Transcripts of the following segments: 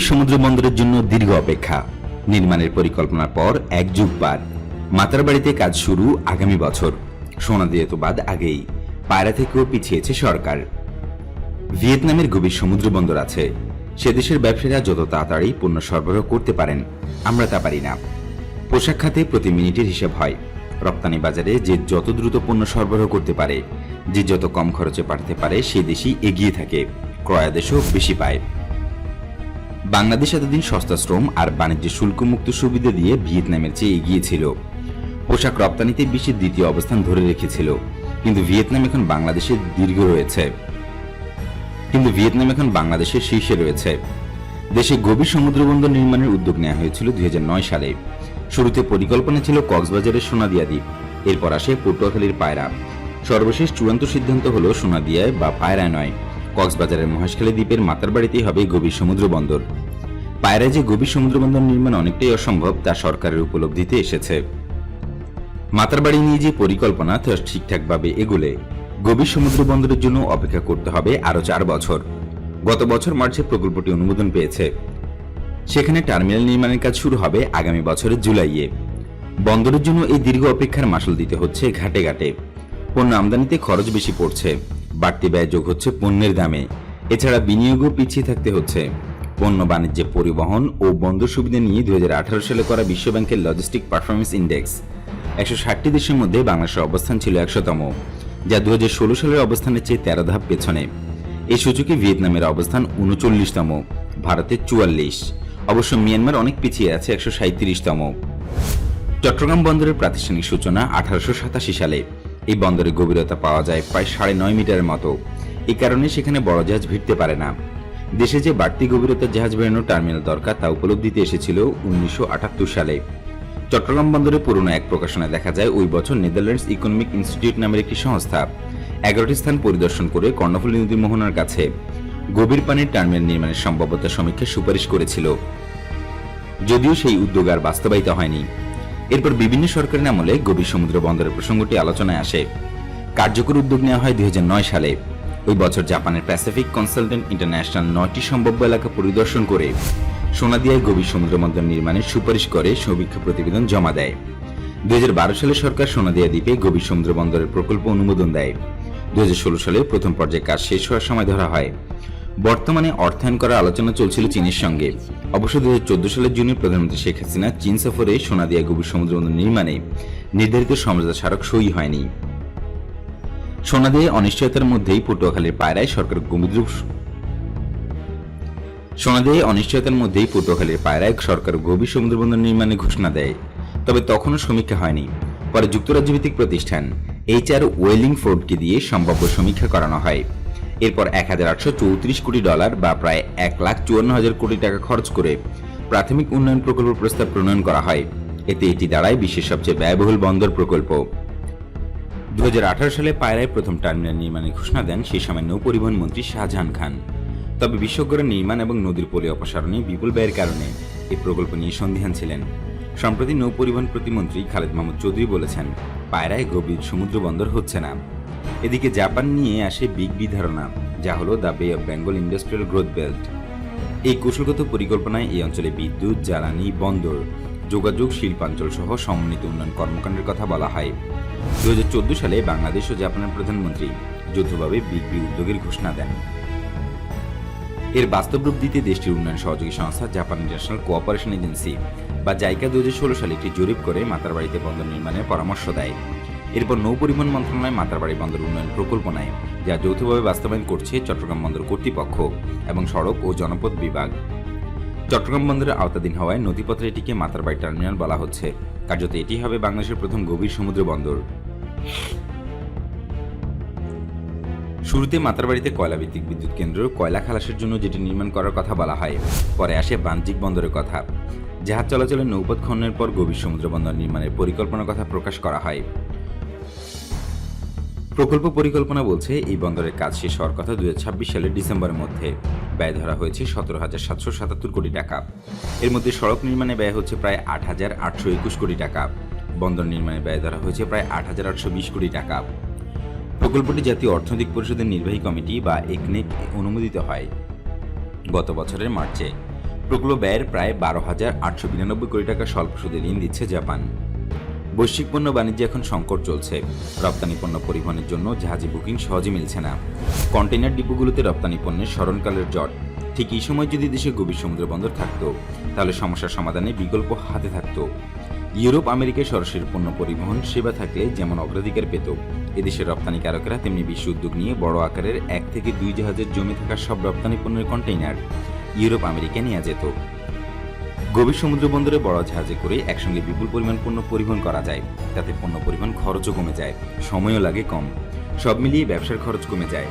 গভীর সমুদ্র বন্দরের জন্য দীর্ঘ অপেক্ষা। নির্মাণের পরিকল্পনার পর এক যুগ পার মাতার বাড়িতে কাজ শুরু আগামী বছর। সোনা দিয়ে তো বাদ আগেই, পায়রা থেকেও পিছিয়েছে সরকার। ভিয়েতনামের গভীর সমুদ্র বন্দর আছে। সে দেশের ব্যবসায়ীরা যত তাড়াতাড়ি পণ্য সরবরাহ করতে পারেন, আমরা তা পারি না। পোশাক খাতে প্রতি মিনিটের হিসাব হয়। রপ্তানি বাজারে যে যত দ্রুত পণ্য সরবরাহ করতে পারে, যে যত কম খরচে পাঠাতে পারে সেই দেশই এগিয়ে থাকে। ক্রয়াদেশও বেশি পায়। বাংলাদেশ এতদিন সস্তা শ্রম আর বাণিজ্য শুল্কমুক্ত সুবিধা দিয়ে ভিয়েতনামের চেয়ে এগিয়ে ছিল। পোশাক রপ্তানিতে বিশ্বের দ্বিতীয় অবস্থান ধরে রেখেছিল। কিন্তু ভিয়েতনাম এখন বাংলাদেশের দীর্ঘ রয়েছে। কিন্তু ভিয়েতনাম এখন বাংলাদেশের শীর্ষে রয়েছে। দেশে গভীর সমুদ্র বন্দর নির্মাণের উদ্যোগ নেওয়া হয়েছিল দুই হাজার নয় সালে। শুরুতে পরিকল্পনা ছিল কক্সবাজারের সোনাদিয়া দ্বীপ, এরপর আসে পটুয়াখালীর পায়রা। সর্বশেষ চূড়ান্ত সিদ্ধান্ত হল সোনাদিয়ায় বা পায়রায় নয়। কক্সবাজারের মহেশখালী দ্বীপের মাতার বাড়িতেই হবে গভীর সমুদ্র বন্দর। পায়রায় যে গভীর সমুদ্র বন্দর নির্মাণ অনেকটাই অসম্ভব, তা সরকারের উপলব্ধিতে এসেছে। মাতারবাড়ি নিয়ে যে পরিকল্পনা, তা ঠিকঠাকভাবে এগুলে গভীর সমুদ্র বন্দরের জন্য অপেক্ষা করতে হবে আরও চার বছর। গত বছর মার্চে প্রকল্পটি অনুমোদন পেয়েছে। সেখানে টার্মিনাল নির্মাণের কাজ শুরু হবে আগামী বছরের জুলাইয়ে। বন্দরের জন্য এই দীর্ঘ অপেক্ষার মাসুল দিতে হচ্ছে ঘাটে ঘাটে। পণ্য আমদানিতে খরচ বেশি পড়ছে। বাড়তি ব্যয় যোগ হচ্ছে পণ্যের দামে। এছাড়া বিনিয়োগও পিছিয়ে থাকতে হচ্ছে। পণ্য বাণিজ্যে পরিবহন ও বন্দর সুবিধা নিয়ে দুই সালে করা বিশ্বব্যাংকের লজিস্টিক পারফরমেন্স ইন্ডেক্স একশো ষাটটি দেশের মধ্যে বাংলাদেশের অবস্থান ছিল একশোতম, যা দুই হাজার ষোলো সালের অবস্থানের চেয়ে তেরো ধাপ পেছনে। এই সূচকে ভিয়েতনামের অবস্থান উনচল্লিশতম ভারতের চুয়াল্লিশ। অবশ্য মিয়ানমার অনেক পিছিয়ে আছে একশো সাঁত্রিশতম চট্টগ্রাম বন্দরের প্রাতিষ্ঠানিক সূচনা আঠারোশো সাতাশি সালে। এই বন্দরের গভীরতা পাওয়া যায় প্রায় সাড়ে নয় মিটারের মতো। এই কারণে সেখানে বড় জাহাজ ভিড়তে পারে না। দেশে যে বাড়তি গভীরতার জাহাজ বেরোনোর টার্মিনাল দরকার তা উপলব্ধিতে এসেছিল উনিশশো সালে। চট্টগ্রাম বন্দরে পুরনো এক প্রকাশনায় দেখা যায়, ওই বছর নেদারল্যান্ডস ইকোনমিক ইনস্টিটিউট নামের একটি সংস্থা এগারোটি স্থান পরিদর্শন করে কর্ণফুলী নদী মোহনার কাছে গভীর পানির টার্মিনাল নির্মাণের সম্ভাব্যতা সমীক্ষা সুপারিশ করেছিল। যদিও সেই উদ্যোগ আর বাস্তবায়িত হয়নি। এরপর বিভিন্ন সরকারের আমলে গভীর সমুদ্র বন্দরের প্রসঙ্গটি আলোচনায় আসে। কার্যকর উদ্যোগ নেওয়া হয় দুই হাজার নয় সালে। ওই বছর জাপানের প্যাসিফিক কনসালটেন্ট ইন্টারন্যাশনাল নয়টি সম্ভাব্য এলাকা পরিদর্শন করে। সোনাদিয়ায় গভীর সমুদ্র বন্দর নির্মাণের সুপারিশ করে সমীক্ষা প্রতিবেদন জমা দেয়। দুই হাজার বারো সালে সরকার সোনাদিয়া দ্বীপে গভীর সমুদ্র বন্দরের প্রকল্প অনুমোদন দেয়। দুই হাজার ষোলো সালে প্রথম পর্যায়ে কাজ শেষ হওয়ার সময় ধরা হয়। বর্তমানে অর্থায়ন করার আলোচনা চলছিল চীনের সঙ্গে। অবশ্য দুই সালের জুনে প্রধানমন্ত্রী শেখ হাসিনা চীন সফরে সোনাদিয়া গভীর সমুদ্র বন্দর নির্মাণে নির্ধারিত সমঝোতা স্মারক সই হয়নি। সোনাদিয়া অনিশ্চয়তার মধ্যেই পটুয়াখালীর পায়রায় সরকার গভীর সোনাদিয়ায় অনিশ্চয়তার মধ্যেই পটুয়াখালীর পায়রায় সরকার গভীর সমুদ্র বন্দর নির্মাণে ঘোষণা দেয়। তবে তখনও সমীক্ষা হয়নি। পরে যুক্তরাজ্য ভিত্তিক প্রতিষ্ঠান এইচ আর ওয়েলিং ফোর্ডকে দিয়ে সম্ভাব্য সমীক্ষা করানো হয়। এরপর এক হাজার আটশো চৌত্রিশ কোটি ডলার বা প্রায় এক লাখ চুয়ান্ন হাজার কোটি টাকা খরচ করে প্রাথমিক উন্নয়ন প্রকল্প প্রস্তাব প্রণয়ন করা হয়। এতে এটি দাঁড়ায় বিশ্বের সবচেয়ে ব্যয়বহুল বন্দর প্রকল্প। দুই হাজার আঠারো সালে পায়রায় প্রথম টার্মিনাল নির্মাণের ঘোষণা দেন সেই সময় নৌ পরিবহন মন্ত্রী শাহজাহান খান। তবে বিশ্বজ্ঞরা নির্মাণ এবং নদীর পলি অপসারণে বিপুল ব্যয়ের কারণে এই প্রকল্প নিয়ে সন্দিহান ছিলেন। সম্প্রতি নৌ পরিবহন প্রতিমন্ত্রী খালেদ মাহমুদ চৌধুরী বলেছেন, পায়রায় গভীর সমুদ্র বন্দর হচ্ছে না। এদিকে জাপান নিয়ে আসে বিগ বি ধারণা, যা হলো the Bay of Bengal industrial growth belt. এই কৌশলগত পরিকল্পনায় এই অঞ্চলে বিদ্যুৎ, জ্বালানি, বন্দর, যোগাযোগ শিল্পাঞ্চল সহ সমন্বিত উন্নয়ন কর্মকাণ্ডের কথা বলা হয়। দুই হাজার চোদ্দ সালে বাংলাদেশ ও জাপানের প্রধানমন্ত্রী যৌথভাবে বিগ বি উদ্যোগের ঘোষণা দেন। এর বাস্তব রূপ দিতে দেশটির উন্নয়ন সহযোগী সংস্থা জাপান ইন্টারন্যাশনাল কোঅপারেশন এজেন্সি বা জাইকা দু সালে একটি জরিপ করে মাতারবাড়িতে বন্দর নির্মাণের পরামর্শ দেয়। এরপর নৌ পরিবহন মন্ত্রণালয়, মাতারবাড়ি বন্দর উন্নয়ন প্রকল্প নেয়, যা যৌথভাবে বাস্তবায়ন করছে চট্টগ্রাম বন্দর কর্তৃপক্ষ এবং সড়ক ও জনপথ বিভাগ। চট্টগ্রাম বন্দরের আওতাধীন হওয়ায় নথিপত্রে এটিকে মাতারবাড়ি টার্মিনাল বলা হচ্ছে। কার্যত এটি হবে বাংলাদেশের প্রথম গভীর সমুদ্র বন্দর। শুরুতে মাতারবাড়িতে কয়লাভিত্তিক বিদ্যুৎ কেন্দ্র, কয়লা খালাসের জন্য যেটি নির্মাণ করার কথা বলা হয়, পরে আসে বাণিজ্যিক বন্দরের কথা। জাহাজ চলাচলের নৌপথ খননের পর গভীর সমুদ্র বন্দর নির্মাণের পরিকল্পনার কথা প্রকাশ করা হয়। প্রকল্প পরিকল্পনা বলছে, এই বন্দরের কাজ শেষ হওয়ার কথা দুই হাজার ছাব্বিশ সালের ডিসেম্বরের মধ্যে ব্যয় ধরা হয়েছে সতেরো হাজার সাতশো সাতাত্তর কোটি টাকা। এর মধ্যে সড়ক নির্মাণে ব্যয় হচ্ছে প্রায় আট হাজার আটশো একুশ কোটি টাকা। বন্দর নির্মাণে ব্যয় ধরা হয়েছে প্রায় আট হাজার আটশো বিশ কোটি টাকা। প্রকল্পটি জাতীয় অর্থনৈতিক পরিষদের নির্বাহী কমিটি বা একনেক অনুমোদিত হয় গত বছরের মার্চে। প্রকল্প ব্যয়ের প্রায় বারো হাজার আটশো বিরানব্বই কোটি টাকা স্বল্প সুদে ঋণ দিচ্ছে জাপান। বৈশ্বিক পণ্য বাণিজ্যে এখন সংকট চলছে। রপ্তানি পণ্য পরিবহনের জন্য জাহাজে বুকিং সহজে মিলছে না। কন্টেইনার ডিপোগুলোতে রপ্তানি পণ্যের স্মরণকালের জট। ঠিক এই সময় যদি দেশে গভীর সমুদ্র বন্দর থাকতো, তাহলে সমস্যার সমাধানে বিকল্প হাতে থাকতো। ইউরোপ, আমেরিকায় সরাসরি পণ্য পরিবহন সেবা থাকলে যেমন অগ্রাধিকার পেত, এদেশের রপ্তানিকারকরা তেমনি বিশ্ব উদ্যোগ নিয়ে বড় আকারের এক থেকে দুই জাহাজের জমে থাকা সব রপ্তানি পণ্যের কন্টেইনার ইউরোপ, আমেরিকা নিয়ে যেত। গভীর সমুদ্র বন্দরে বড় জাহাজে করে একসঙ্গে বিপুল পরিমাণ পণ্য পরিবহন করা যায়। তাতে পণ্য পরিবহন খরচও কমে যায়, সময়ও লাগে কম। সব মিলিয়ে ব্যবসার খরচ কমে যায়।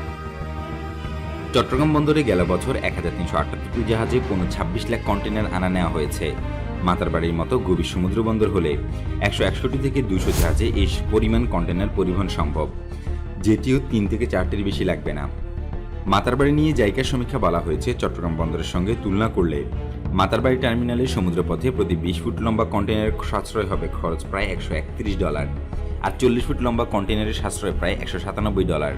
চট্টগ্রাম বন্দরে গেল বছর এক হাজার তিনশো আটাত্তরটি জাহাজে পণ্য ছাব্বিশ লাখ কন্টেনার আনা নেওয়া হয়েছে। মাতারবাড়ির মতো গভীর সমুদ্র বন্দর হলে একশো একষট্টি থেকে দুশো জাহাজে এই পরিমাণ কন্টেনার পরিবহন সম্ভব। যেটিও তিন থেকে চারটির বেশি লাগবে না। মাতারবাড়ি নিয়ে জায়গা সমীক্ষা বলা হয়েছে চট্টগ্রাম বন্দরের সঙ্গে তুলনা করলে। মাতারবাড়ি টার্মিনালে সমুদ্রপথে প্রতি বিশ ফুট লম্বা কন্টেনারের সাশ্রয় হবে খরচ প্রায় একশো একত্রিশ ডলার আর চল্লিশ ফুট লম্বা কন্টেনারের সাশ্রয় প্রায় একশো সাতানব্বই ডলার।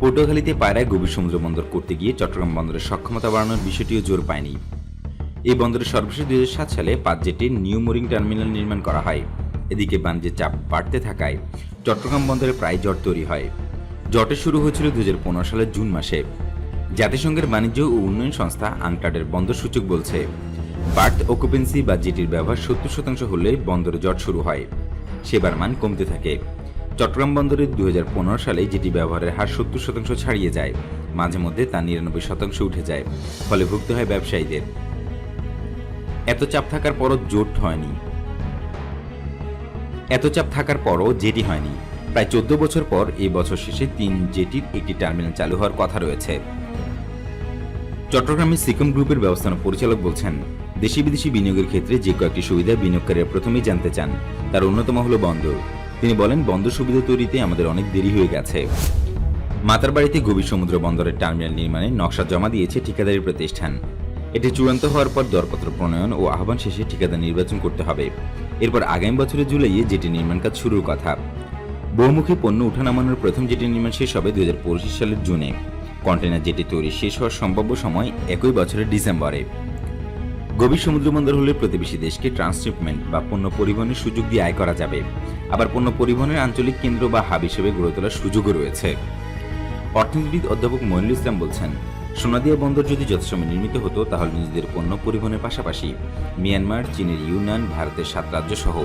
পটুয়াখালীতে পায়রায় গভীর সমুদ্র বন্দর করতে গিয়ে চট্টগ্রাম বন্দরের সক্ষমতা বাড়ানোর বিষয়টিও জোর পায়নি। এই বন্দরের সর্বশেষ দুই সালে পাঁচ জেটের নিউ মোরিং টার্মিনাল নির্মাণ করা হয়। এদিকে বাণিজ্যের চাপ বাড়তে থাকায় চট্টগ্রাম বন্দরে প্রায় জট তৈরি হয়। জটের শুরু হয়েছিল দুই হাজার পনেরো সালের জুন মাসে। জাতিসংঘের বাণিজ্য ও উন্নয়ন সংস্থা আনকার্ডের বন্দর সূচক বলছে, বার্থ অকুপেন্সি বা জেটির ব্যবহার সত্তর শতাংশ হলে বন্দরে জট শুরু হয়। সেবার মান কমতে থাকে। চট্টগ্রাম বন্দরে দু সালে যেটি ব্যবহারের হার সত্তর শতাংশ ছাড়িয়ে যায়। মাঝে মধ্যে তা নিরানব্বই শতাংশ উঠে যায়, ফলে ভুগতে হয় ব্যবসায়ীদের। এত চাপ থাকার পরও জোট হয়নি। এত চাপ থাকার পরও জেটি হয়নি। প্রায় চোদ্দ বছর পর এই বছর শেষে তিন জেটির একটি টার্মিনাল চালু হওয়ার কথা রয়েছে। চট্টগ্রামের সিকম গ্রুপের ব্যবস্থাপনা পরিচালক বলছেন দেশি বিদেশি বিনিয়োগের ক্ষেত্রে যে কয়েকটি সুবিধা বিনিয়োগকারীরা প্রথমেই জানতে চান, তার অন্যতম হলো বন্দর তিনি বলেন বন্দর সুবিধা তৈরিতে আমাদের অনেক দেরি হয়ে গেছে। মাতারবাড়িতে গভীর সমুদ্র বন্দরের টার্মিনাল নির্মাণে নকশা জমা দিয়েছে ঠিকাদারি প্রতিষ্ঠান। এটি চূড়ান্ত হওয়ার পর দরপত্র প্রণয়ন ও আহ্বান শেষে ঠিকাদার নির্বাচন করতে হবে। এরপর আগামী বছরের জুলাইয়ে যেটি নির্মাণ কাজ শুরুর কথা। বহুমুখী পণ্য উঠানামানোর প্রথম জেটি নির্মাণ শেষ হবে দুই হাজার পঁচিশ সালের জুনে। কন্টেনার জেটি তৈরি শেষ হওয়ার সম্ভাব্য সময় একই বছরের ডিসেম্বরে। গভীর সমুদ্র বন্দর হলে প্রতিবেশী দেশকে ট্রান্সশিপমেন্ট বা পণ্য পরিবহনের সুযোগ দিয়ে আয় করা যাবে। আবার পণ্য পরিবহনের আঞ্চলিক কেন্দ্র বা হাব হিসেবে গড়ে তোলার সুযোগও রয়েছে। অর্থনীতিবিদ অধ্যাপক মইনুল ইসলাম বলছেন, সোনাদিয়া বন্দর যদি যথাসময় নির্মিত হতো, তাহলে নিজেদের পণ্য পরিবহনের পাশাপাশি মিয়ানমার, চীনের ইউনান, ভারতের সাত রাজ্য সহ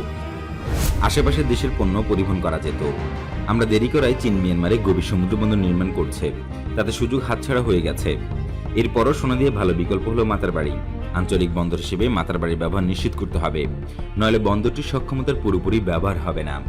আশেপাশের দেশের পণ্য পরিবহন করা যেত। আমরা দেরি করায় চীন, মিয়ানমারে গভীর সমুদ্র বন্দর নির্মাণ করছে। তাতে সুযোগ হাতছাড়া হয়ে গেছে। এরপরও সোনা দিয়ে ভালো বিকল্প হলো মাতারবাড়ি আঞ্চলিক বন্দর হিসেবে মাতারবাড়ির ব্যবহার নিশ্চিত করতে হবে। নইলে বন্দরটির সক্ষমতার পুরোপুরি ব্যবহার হবে না।